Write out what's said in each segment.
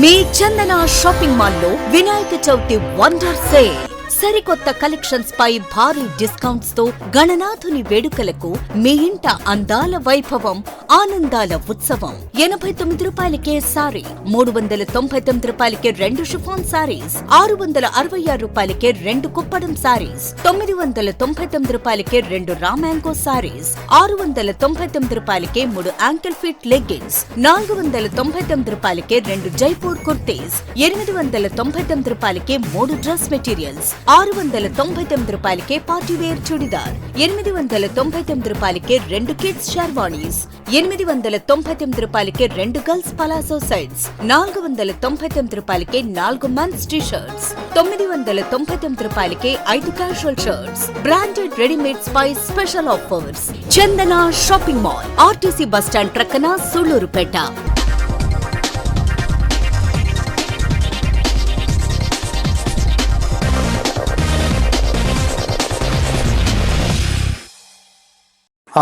మీ Chandana shopping మాల్లో Vinayaka Chavithi wonder sale. సరికొత్త collections పై భారీ డిస్కౌంట్స్తో గణనాథుని వేడుకలకు మీ ఇంట అందాల వైభవం ఆనందాల ఉత్సవం. ఎనభై తొమ్మిది రూపాయలకే సారీ మూడు వందల తొంభై తొమ్మిది రూపాయలకే రెండు షిఫాన్ సారీస్ ఆరు వందల అరవై ఆరు రూపాయలకే రెండు కుప్పడం సారీస్ తొమ్మిది వందల తొంభై తొమ్మిది రూపాయలకే రెండు రామాంగో సారీస్ ఆరు వందల తొంభై తొమ్మిది రూపాయలకే మూడు యాంకిల్ ఫిట్ లెగ్గిన్స్ నాలుగు వందల తొంభై తొమ్మిది రూపాయలకే రెండు జైపూర్ కుర్తీస్ ఎనిమిది వందల తొంభై తొమ్మిది రూపాయలకే మూడు డ్రెస్ మెటీరియల్స్ ఆరు వందల తొంభై తొమ్మిది రూపాయలకే పార్టీ వేర్ చుడిదార్ ఎనిమిది వందల తొంభై తొమ్మిది రూపాయలకే రెండు కిడ్స్ షర్వాణీస్ ఎనిమిది వందల తొంభై తొమ్మిది రూపాయలకే రెండు గర్ల్స్ పలాసో సైడ్స్ నాలుగు వందల తొంభై తొమ్మిది రూపాయలకే నాలుగు మంత్స్ టీ షర్ట్స్ తొమ్మిది వందల తొంభై తొమ్మిది రూపాయలకే ఐదు క్యాషువల్ షర్ట్స్ బ్రాండెడ్ రెడీమేడ్ పై special offers Chandana shopping mall RTC bus stand ప్రక్కన సూళ్ళూరుపేట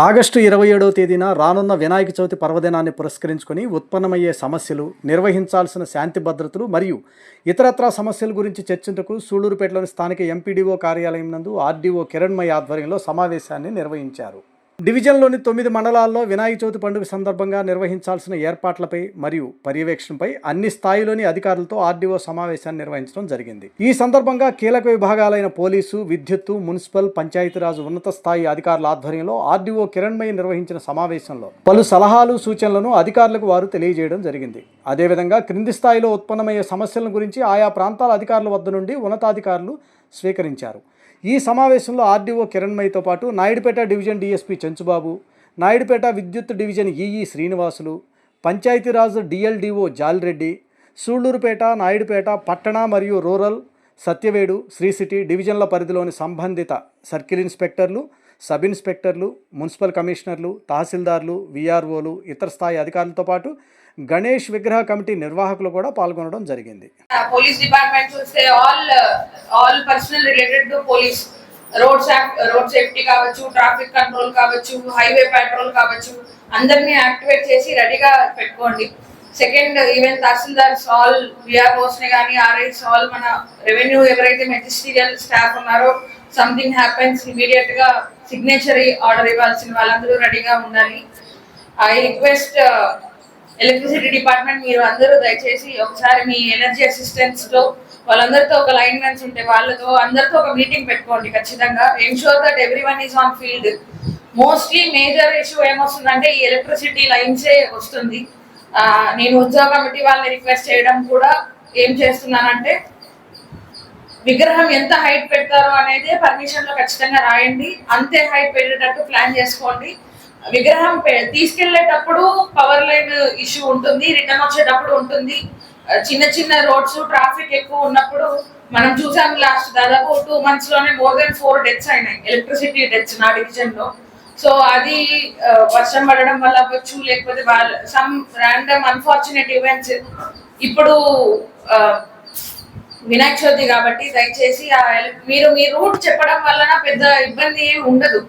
ఆగస్టు ఇరవై ఏడవ తేదీన రానున్న వినాయక చవితి పర్వదినాన్ని పురస్కరించుకొని ఉత్పన్నమయ్యే సమస్యలు నిర్వహించాల్సిన శాంతి భద్రతలు మరియు ఇతరత్రా సమస్యల గురించి చర్చించకు సూళ్ళూరుపేటలోని స్థానిక ఎంపీడీఓ కార్యాలయం నందు ఆర్డీఓ కిరణ్మయ్య ఆధ్వర్యంలో సమావేశాన్ని నిర్వహించారు. డివిజన్లోని తొమ్మిది మండలాల్లో వినాయక చవితి పండుగ సందర్భంగా నిర్వహించాల్సిన ఏర్పాట్లపై మరియు పర్యవేక్షణపై అన్ని స్థాయిలోని అధికారులతో ఆర్డీఓ సమావేశాన్ని నిర్వహించడం జరిగింది. ఈ సందర్భంగా కీలక విభాగాలైన పోలీసు విద్యుత్తు మున్సిపల్ పంచాయతీరాజ్ ఉన్నత స్థాయి అధికారుల ఆధ్వర్యంలో ఆర్డీఓ కిరణ్మయ్య నిర్వహించిన సమావేశంలో పలు సలహాలు సూచనలను అధికారులకు వారు తెలియజేయడం జరిగింది. అదేవిధంగా క్రింది స్థాయిలో ఉత్పన్నమయ్యే సమస్యల గురించి ఆయా ప్రాంతాల అధికారుల వద్ద నుండి ఉన్నతాధికారులు స్వీకరించారు. ఈ సమావేశంలో ఆర్డీఓ కిరణ్మయ్యతో పాటు నాయుడుపేట డివిజన్ డీఎస్పీ చెంచుబాబు నాయుడుపేట విద్యుత్ division EE Srinivasulu Panchayati Raj DLDO Jalireddy Sullurpeta Naidupeta పట్టణ మరియు రూరల్ సత్యవేడు శ్రీ సిటీ డివిజన్ల పరిధిలోని సంబంధిత సర్కిల్ ఇన్స్పెక్టర్లు సబ్ ఇన్స్పెక్టర్లు మున్సిపల్ కమిషనర్లు తహసీల్దార్లు విఆర్ఓలు ఇతర స్థాయి అధికారులతో పాటు గణేష్ విగ్రహ కమిటీ నిర్వాహకులు కూడా పాల్గొనడం జరిగింది. పోలీస్ డిపార్ట్మెంట్ చూస్తే all all personnel related to police road road safety కావచ్చు ట్రాఫిక్ కంట్రోల్ కావచ్చు హైవే పెట్రోల్ కావచ్చు అందరినీ యాక్టివేట్ చేసి రెడీగా పెట్టుకోండి. సెకండ్ ఈవెన్ తహసీల్దార్స్ ఆల్ విఆర్ఓస్ని కానీ ఆర్ఐస్ ఆల్ మన రెవెన్యూ ఎవరైతే మెజిస్టీరియల్ స్టాఫ్ ఉన్నారో సంథింగ్ హ్యాపెన్స్ ఇమీడియట్గా సిగ్నేచర్ ఆర్డర్ ఇవ్వాల్సిన వాళ్ళందరూ రెడీగా ఉండాలి. ఐ రిక్వెస్ట్ ఎలక్ట్రిసిటీ డిపార్ట్మెంట్ మీరు అందరూ దయచేసి ఒకసారి మీ ఎనర్జీ అసిస్టెంట్స్తో వాళ్ళందరితో ఒక లైన్ మెన్స్ ఉంటే వాళ్ళతో అందరితో ఒక మీటింగ్ పెట్టుకోండి ఖచ్చితంగా. Ensure that every one is on field mostly major issue ఏమొస్తుందంటే ఈ ఎలక్ట్రిసిటీ లైన్సే వస్తుంది. నేను ఉద్యోగ కమిటీ వాళ్ళని రిక్వెస్ట్ చేయడం కూడా ఏం చేస్తున్నానంటే విగ్రహం ఎంత హైట్ పెడతారో అనేది పర్మిషన్లో ఖచ్చితంగా రాయండి. అంతే హైట్ పెట్టేటట్టు ప్లాన్ చేసుకోండి. విగ్రహం తీసుకెళ్ళేటప్పుడు పవర్ లైన్ ఇష్యూ ఉంటుంది రిటర్న్ వచ్చేటప్పుడు ఉంటుంది. చిన్న చిన్న రోడ్స్ ట్రాఫిక్ ఎక్కువ ఉన్నప్పుడు మనం చూసాం లాస్ట్ దాదాపు టూ మంత్స్లోనే మోర్ దెన్ ఫోర్ డెత్స్ అయినాయి ఎలక్ట్రిసిటీ డెత్స్ నా డివిజన్లో. సో అది వర్షం పడడం వల్ల అవ్వచ్చు లేకపోతే వాళ్ళ సమ్ ర్యాండమ్ అన్ఫార్చునేట్ ఈవెంట్స్ ఇప్పుడు వినాయక చవితి కాబట్టి దయచేసి ఆ మీరు మీ రూట్ చెప్పడం వలన పెద్ద ఇబ్బంది ఉండదు.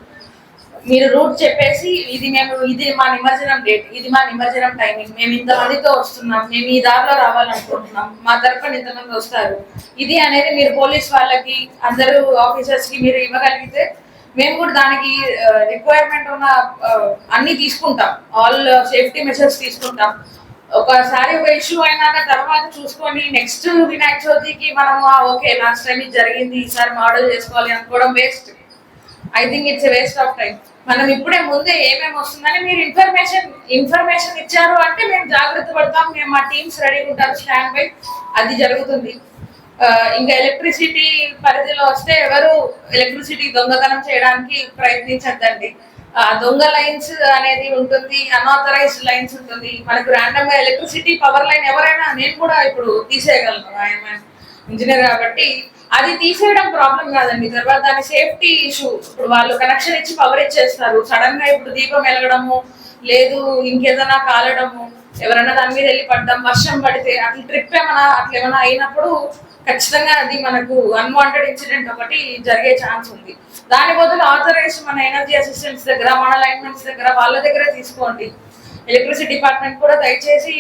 మీరు రూట్ చెప్పేసి ఇది మేము ఇది మా నిమజ్జనం డేట్ ఇది మా నిమజ్జనం టైమింగ్ మేము ఇంతమందితో వస్తున్నాం మేము ఈ దారిలో రావాలనుకుంటున్నాం మా తరఫున ఇంతమంది వస్తారు. ఇది అనేది మీరు పోలీస్ వాళ్ళకి అందరూ ఆఫీసర్స్కి మీరు ఇవ్వగలిగితే మేము కూడా దానికి రిక్వైర్మెంట్ ఉన్న అన్ని తీసుకుంటాం. ఆల్ సేఫ్టీ మెషర్స్ తీసుకుంటాం. ఒకసారి ఒక ఇష్యూ అయినాక తర్వాత చూసుకొని నెక్స్ట్ వినాయక చవితికి మనం ఓకే లాస్ట్ టైం ఇది జరిగింది ఈసారి మోడల్ చేసుకోవాలి అనుకోవడం waste I think it's waste of time మనం ఇప్పుడే ముందే ఏమేమి వస్తుందని మీరు ఇన్ఫర్మేషన్ ఇన్ఫర్మేషన్ ఇచ్చారు అంటే మేము జాగ్రత్త పడతాం. మేము మా టీమ్స్ రెడీగా ఉంటారు. స్టాండ్ బై అది జరుగుతుంది. ఇంకా ఎలక్ట్రిసిటీ పరిధిలో వస్తే ఎవరు ఎలక్ట్రిసిటీ దొంగతనం చేయడానికి ప్రయత్నించద్దండి. ఆ, దొంగ లైన్స్ అనేది ఉంటుంది. అన్ఆథరైజ్డ్ లైన్స్ ఉంటుంది. మనకు ర్యాండమ్గా ఎలక్ట్రిసిటీ పవర్ లైన్ ఎవరైనా నేను కూడా ఇప్పుడు తీసేయగలను. ఐఎమ్ ఇంజనీర్ కాబట్టి అది తీసేయడం ప్రాబ్లం కాదండి. తర్వాత దాని సేఫ్టీ ఇష్యూ ఇప్పుడు వాళ్ళు కనెక్షన్ ఇచ్చి పవర్ ఇచ్చేస్తారు. సడన్గా ఇప్పుడు దీపం వెలగడము లేదు ఇంకేదైనా కాలడము ఎవరైనా దాని మీద వెళ్ళి పడ్డం వర్షం పడితే అట్లా ట్రిప్ ఏమైనా అట్లా ఏమైనా అయినప్పుడు ఖచ్చితంగా అది మనకు అన్వాంటెడ్ ఇన్సిడెంట్ ఒకటి జరిగే ఛాన్స్ ఉంది. దాని బదులు ఆథరైజ్ మన ఎనర్జీ అసిస్టెంట్స్ దగ్గర మన అలైన్మెంట్స్ దగ్గర వాళ్ళ దగ్గర తీసుకోండి. ఎలక్ట్రిసిటీ డిపార్ట్మెంట్ కూడా దయచేసి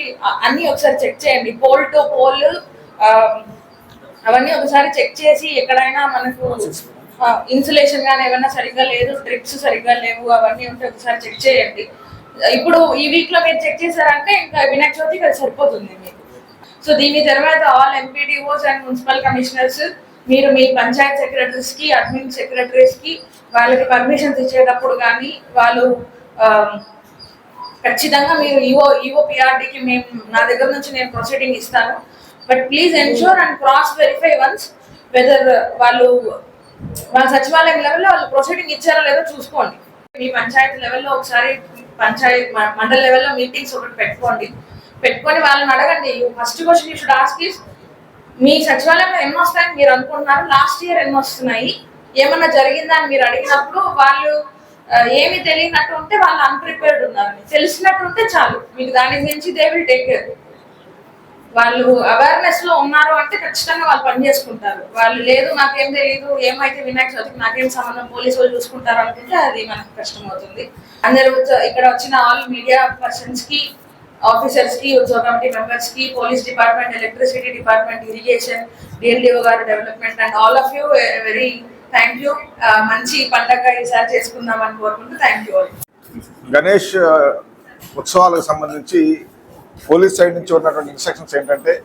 అన్ని ఒకసారి చెక్ చేయండి. పోల్ టు పోల్ అవన్నీ ఒకసారి చెక్ చేసి ఎక్కడైనా మనకు ఇన్సులేషన్ కానీ ఏమైనా సరిగ్గా లేదు ట్రిప్స్ సరిగ్గా లేవు అవన్నీ ఉంటే ఒకసారి చెక్ చేయండి. ఇప్పుడు ఈ వీక్లో మీరు చెక్ చేశారంటే ఇంకా వినాయక చవితికి అది సరిపోతుంది మీకు. సో దీని తర్వాత all MPDOs and municipal commissioners మీరు మీ పంచాయత్ సెక్రటరీస్కి అడ్మిన్ సెక్రటరీస్కి వాళ్ళకి పర్మిషన్స్ ఇచ్చేటప్పుడు కానీ వాళ్ళు ఖచ్చితంగా మీరు ఈఓ ఈఓ పిఆర్డీకి మేము నా దగ్గర నుంచి నేను ప్రొసీడింగ్ ఇస్తాను. But please ensure and cross verify once whether వాళ్ళు వాళ్ళ సచివాలయం లెవెల్లో వాళ్ళు ప్రొసీడింగ్ ఇచ్చారో లేదో చూసుకోండి. మీ పంచాయతీ లెవెల్లో ఒకసారి పంచాయత్ మ- మండల లెవెల్లో మీటింగ్స్ ఒకటి పెట్టుకోండి. పెట్టుకొని వాళ్ళని అడగండి. First question you should ask is మీ సచివాలయంలో ఎన్ని వస్తాయని మీరు అనుకుంటున్నారు? లాస్ట్ ఇయర్ ఎన్ని వస్తున్నాయి? ఏమన్నా జరిగిందా అని మీరు అడిగినప్పుడు వాళ్ళు ఏమి తెలియనట్టు ఉంటే వాళ్ళు అన్ప్రిపేర్డ్ ఉన్నారు. తెలిసినట్టు ఉంటే చాలు. మీకు దాని గురించి దే విల్ టేక్ కేర్ వాళ్ళు అవేర్నెస్లో ఉన్నారు అంటే ఖచ్చితంగా వాళ్ళు పని చేసుకుంటారు. వాళ్ళు లేదు నాకేం తెలియదు ఏమైతే వినాయక చవితికి నాకేం సంబంధం పోలీసు వాళ్ళు చూసుకుంటారు అనుకుంటే అది మనకు కష్టం అవుతుంది. అందరూ ఇక్కడ వచ్చిన ఆల్ మీడియా పర్సన్స్కి ఆఫీసర్స్కి ఉద్యోగ కమిటీ మెంబర్స్కి police department electricity department irrigation DLDO గారు development and all of you very thank you మంచి పండగ ఈసారి చేసుకుందాం అని కోరుకుంటూ థ్యాంక్ యూ గణేష్ ఉత్సవాలకు సంబంధించి పోలీస్ సైడ్ నుంచి ఉన్నటువంటి ఇన్స్ట్రక్షన్స్ ఏంటంటే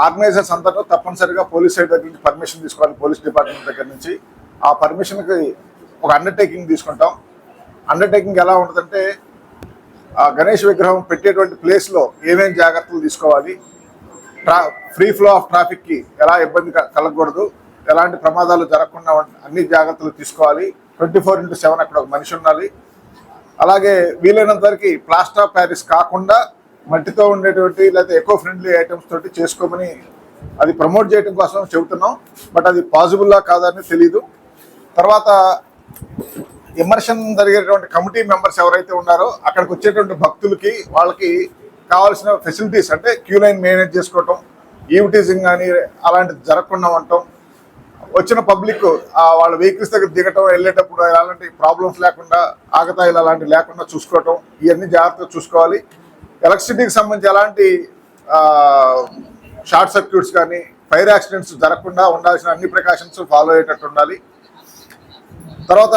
ఆర్గనైజర్స్ అందరూ తప్పనిసరిగా పోలీస్ సైడ్ దగ్గర నుంచి పర్మిషన్ తీసుకోవాలి పోలీస్ డిపార్ట్మెంట్ దగ్గర నుంచి. ఆ పర్మిషన్కి ఒక అండర్టేకింగ్ తీసుకుంటాం. అండర్టేకింగ్ ఎలా ఉంటుందంటే ఆ గణేష్ విగ్రహం పెట్టేటువంటి ప్లేస్లో ఏమేమి జాగ్రత్తలు తీసుకోవాలి ట్రా ఫ్రీ ఫ్లో ఆఫ్ ట్రాఫిక్కి ఎలా ఇబ్బంది క- కలగకూడదు ఎలాంటి ప్రమాదాలు జరగకుండా అన్ని జాగ్రత్తలు తీసుకోవాలి. ట్వంటీ ఫోర్ ఇంటూ సెవెన్ అక్కడ ఒక మనిషి ఉండాలి. అలాగే వీలైనంత వరకు ప్లాస్టర్ ఆఫ్ ప్యారిస్ కాకుండా మట్టితో ఉండేటువంటి లేకపోతే ఎకో ఫ్రెండ్లీ ఐటమ్స్ తోటి చేసుకోమని అది ప్రమోట్ చేయడం కోసం చెబుతున్నాం. బట్ అది పాసిబుల్లా కాదని తెలీదు. తర్వాత ఇమర్షన్ జరిగేటువంటి కమిటీ మెంబర్స్ ఎవరైతే ఉన్నారో అక్కడికి వచ్చేటువంటి భక్తులకి వాళ్ళకి కావాల్సిన ఫెసిలిటీస్ అంటే క్యూ లైన్ మేనేజ్ చేసుకోవటం ఈవిటీజింగ్ కానీ అలాంటిది జరగకుండా ఉండటం వచ్చిన పబ్లిక్ వాళ్ళ వెహికల్స్ దగ్గర దిగటం వెళ్ళేటప్పుడు అలాంటి ప్రాబ్లమ్స్ లేకుండా ఆగతాయిలు అలాంటివి లేకుండా చూసుకోవటం ఇవన్నీ జాగ్రత్తగా చూసుకోవాలి. ఎలక్ట్రిసిటీకి సంబంధించి ఎలాంటి షార్ట్ సర్క్యూట్స్ కానీ ఫైర్ యాక్సిడెంట్స్ జరగకుండా ఉండాల్సిన అన్ని ప్రికాషన్స్ ఫాలో అయ్యేటట్టు ఉండాలి. తర్వాత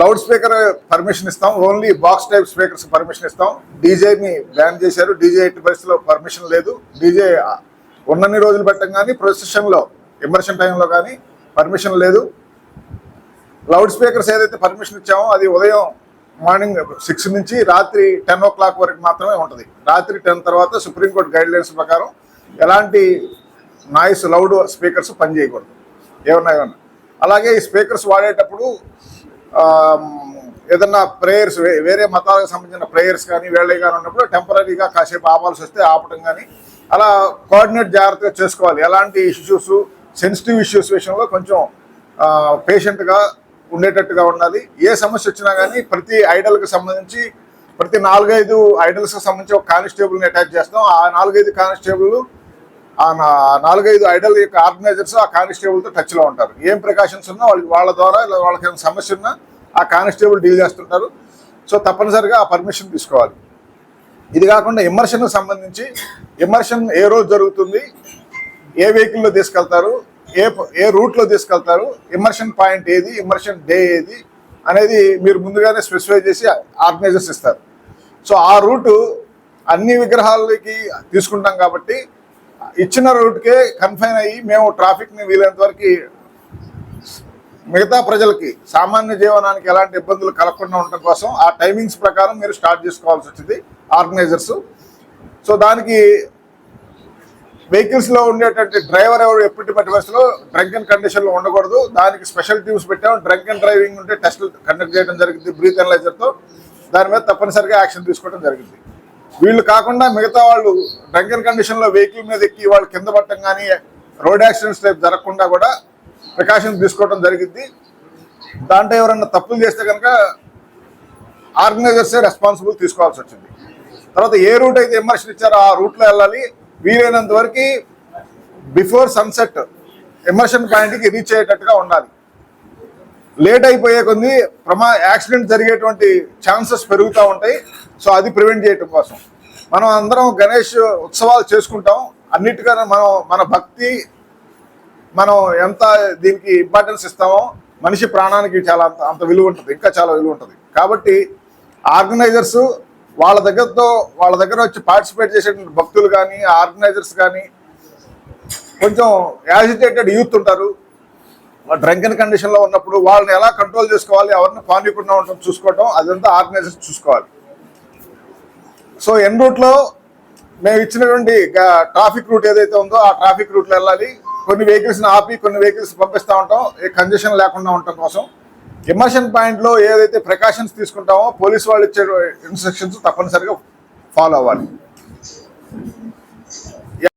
లౌడ్ స్పీకర్ పర్మిషన్ ఇస్తాం. Only box type speakers permission ఇస్తాం. డీజేని బ్యాన్ చేశారు. డీజే ఎట్టి పరిస్థితిలో పర్మిషన్ లేదు. డీజే ఉన్నన్ని రోజులు పెట్టం కానీ ప్రొసెషన్లో ఇమర్షన్ టైంలో కానీ పర్మిషన్ లేదు. లౌడ్ స్పీకర్స్ ఏదైతే పర్మిషన్ ఇచ్చామో అది ఉదయం మార్నింగ్ సిక్స్ నుంచి రాత్రి టెన్ ఓ క్లాక్ వరకు మాత్రమే ఉంటుంది. రాత్రి టెన్ తర్వాత సుప్రీంకోర్టు గైడ్ లైన్స్ ప్రకారం ఎలాంటి నాయిస్ లౌడ్ స్పీకర్స్ పనిచేయకూడదు ఏమన్నా ఏమన్నా. అలాగే ఈ స్పీకర్స్ వాడేటప్పుడు ఏదన్నా ప్రేయర్స్ వేరే మతాలకు సంబంధించిన ప్రేయర్స్ కానీ వేళ్ళే కానీ ఉన్నప్పుడు టెంపరీగా కాసేపు ఆపాల్సి వస్తే ఆపటం కానీ అలా కోఆర్డినేట్ జాగ్రత్తగా చేసుకోవాలి. ఎలాంటి ఇష్యూస్ సెన్సిటివ్ ఇష్యూస్ విషయంలో కొంచెం పేషెంట్గా ఉండేటట్టుగా ఉండాలి. ఏ సమస్య వచ్చినా కానీ ప్రతి ఐడల్కి సంబంధించి ప్రతి నాలుగైదు ఐడల్స్కి సంబంధించి ఒక కానిస్టేబుల్ని అటాచ్ చేస్తాం. ఆ నాలుగైదు కానిస్టేబుల్ ఆ నా- నాలుగైదు ఐడల్ యొక్క ఆర్గనైజర్స్ ఆ కానిస్టేబుల్తో టచ్లో ఉంటారు. ఏం ప్రికాషన్స్ ఉన్నా వాళ్ళ వాళ్ళ ద్వారా ఇలా వాళ్ళకి ఏమైనా సమస్య ఉన్నా ఆ కానిస్టేబుల్ డీల్ చేస్తుంటారు. సో తప్పనిసరిగా ఆ పర్మిషన్ తీసుకోవాలి. ఇది కాకుండా ఇమర్షన్కి సంబంధించి ఇమర్షన్ ఏ రోజు జరుగుతుంది ఏ వెహికల్లో తీసుకెళ్తారు ఏ ఏ రూట్లో తీసుకెళ్తారు ఇమర్షన్ పాయింట్ ఏది ఇమర్షన్ డే ఏది అనేది మీరు ముందుగానే స్పెసిఫై చేసి ఆర్గనైజర్స్ ఇస్తారు. సో ఆ రూటు అన్ని విగ్రహాలకి తీసుకుంటాం కాబట్టి ఇచ్చిన రూట్కే కన్ఫైన్ అయ్యి మేము ట్రాఫిక్ని వీలైనంత వరకు మిగతా ప్రజలకి సామాన్య జీవనానికి ఎలాంటి ఇబ్బందులు కలగకుండా ఉండటం కోసం ఆ టైమింగ్స్ ప్రకారం మీరు స్టార్ట్ చేసుకోవాల్సి వచ్చింది ఆర్గనైజర్స్ సో దానికి వెహికల్స్లో ఉండేటువంటి డ్రైవర్ ఎవరు ఎప్పటి మట్టి బస్సులో డ్రంక్ అండ్ కండిషన్లో ఉండకూడదు. దానికి స్పెషల్ టీమ్స్ పెట్టాము. డ్రంక్ అండ్ డ్రైవింగ్ ఉంటే టెస్టులు కండక్ట్ చేయడం జరిగింది బ్రీత్ అనలైజర్తో. దాని మీద తప్పనిసరిగా యాక్షన్ తీసుకోవడం జరిగింది. వీళ్ళు కాకుండా మిగతా వాళ్ళు డ్రంక్ అండ్ కండిషన్లో వెహికల్ మీద ఎక్కి వాళ్ళు కింద పట్టడం కానీ రోడ్ యాక్సిడెంట్స్ టైప్ జరగకుండా కూడా ప్రికాషన్స్ తీసుకోవడం జరిగింది. దాంట్లో ఎవరన్నా తప్పులు చేస్తే కనుక ఆర్గనైజర్సే రెస్పాన్సిబుల్ తీసుకోవాల్సి వచ్చింది. తర్వాత ఏ రూట్ అయితే ఎమర్షన్ ఇచ్చారో ఆ రూట్లో వెళ్ళాలి. వీలైనంత వరకు బిఫోర్ సన్సెట్ ఎమర్షన్ పాయింట్కి రీచ్ అయ్యేటట్టుగా ఉండాలి. లేట్ అయిపోయే కొద్ది ప్రమా యాక్సిడెంట్ జరిగేటువంటి ఛాన్సెస్ పెరుగుతూ ఉంటాయి. సో అది ప్రివెంట్ చేయటం కోసం. మనం అందరం గణేష్ ఉత్సవాలు చేసుకుంటాం. అన్నిటికన్నా మనం మన భక్తి మనం ఎంత దీనికి ఇంపార్టెన్స్ ఇస్తామో మనిషి ప్రాణానికి చాలా అంత అంత విలువ ఉంటుంది. ఇంకా చాలా విలువ ఉంటుంది. కాబట్టి ఆర్గనైజర్స్ వాళ్ళ దగ్గరతో వాళ్ళ దగ్గర వచ్చి పార్టిసిపేట్ చేసే భక్తులు కానీ ఆర్గనైజర్స్ కానీ కొంచెం యాజిటేటెడ్ యూత్ ఉంటారు. డ్రంకెన్ కండిషన్లో ఉన్నప్పుడు వాళ్ళని ఎలా కంట్రోల్ చేసుకోవాలి ఎవరిని పానీయకుండా ఉండటం చూసుకోవటం అదంతా ఆర్గనైజర్స్ చూసుకోవాలి. సో ఎన్ రూట్లో మేము ఇచ్చినటువంటి ట్రాఫిక్ రూట్ ఏదైతే ఉందో ఆ ట్రాఫిక్ రూట్లో వెళ్ళాలి. కొన్ని వెహికల్స్ని ఆపి కొన్ని వెహికల్స్ పంపిస్తూ ఉంటాం. ఏ కంజెషన్ లేకుండా ఉండటం కోసం. ఇమర్షన్ పాయింట్లో ఏదైతే ప్రికాషన్స్ తీసుకుంటామో పోలీస్ వాళ్ళు ఇచ్చే ఇన్స్ట్రక్షన్స్ తప్పనిసరిగా ఫాలో అవ్వాలి.